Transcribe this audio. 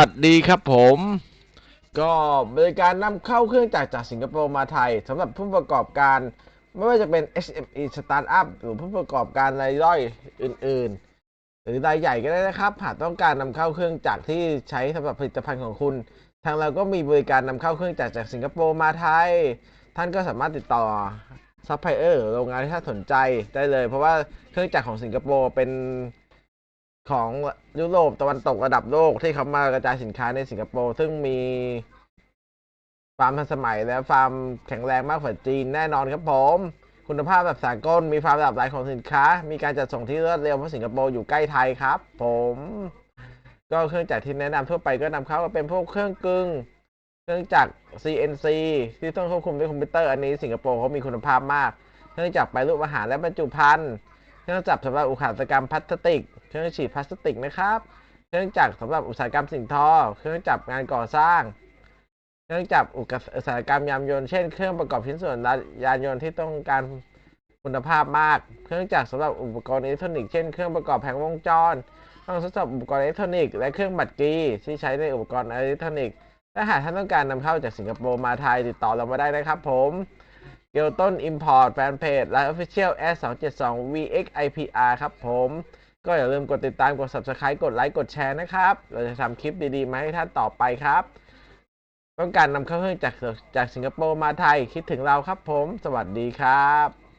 วัสดีครับผม ก็บริการนำเข้าเครื่องจักรจากสิงคโปร์มาไทยสำหรับผู้ประกอบการ ไม่ว่าจะเป็น SME Startup หรือผู้ประกอบการรายย่อยอื่น ๆ หรือรายใหญ่ก็ได้นะครับ หากต้องการนำเข้าเครื่องจักรที่ใช้สำหรับผลิตภัณฑ์ของคุณ ทางเราก็มีบริการนำเข้าเครื่องจักรจากสิงคโปร์มาไทย ท่านก็สามารถติดต่อซัพพลายเออร์โรงงานที่ท่านสนใจได้เลย เพราะว่าเครื่องจักรของสิงคโปร์เป็น ของยุโรปตะวันตกระดับโลกที่เขามากระจายสินค้าในสิงคโปร์ซึ่งมีฟาร์มทันสมัยและฟาร์มแข็งแรงมากกว่าจีนแน่นอนครับผม คุณภาพแบบสากลมีฟาร์มระดับหลายของสินค้า มีการจัดส่งที่รวดเร็วเพราะสิงคโปร์อยู่ใกล้ไทยครับ ผม ก็เครื่องจักรที่แนะนำทั่วไปก็นำเข้าก็เป็นพวกเครื่องกึ่งเครื่องจักร CNC ที่ต้องควบคุมด้วยคอมพิวเตอร์อันนี้สิงคโปร์เขามีคุณภาพมาก เครื่องจักรแปรรูปอาหารและบรรจุภัณฑ์เครื่องจักรสำหรับอุตสาหกรรมพลาสติก เครื่องฉีดพลาสติกนะครับ เครื่องจักรสำหรับอุตสาหกรรมสิ่งทอ เครื่องจักรงานก่อสร้าง เครื่องจักรอุตสาหกรรมยานยนต์เช่นเครื่องประกอบชิ้นส่วนยานยนต์ที่ต้องการคุณภาพมาก เครื่องจักรสำหรับอุปกรณ์อิเล็กทรอนิกส์เช่นเครื่องประกอบแผงวงจรเครื่องทดสอบอุปกรณ์อิเล็กทรอนิกส์และเครื่องบัตรกรีที่ใช้ในอุปกรณ์อิเล็กทรอนิกส์ถ้าหากท่านต้องการนำเข้าจากสิงคโปร์มาไทยติดต่อเรามาได้นะครับผมเกลต้น Import แฟนเพจและ Official S 2 7 2 VXIPR ครับผม ก็อย่าลืมกดติดตามกด Subscribe กดไลค์กดแชร์นะครับ เราจะทำคลิปดีๆ มาให้ท่านต่อไปครับ ต้องการนำเข้าเครื่องจากจากสิงคโปร์มาไทยคิดถึงเราครับผม สวัสดีครับ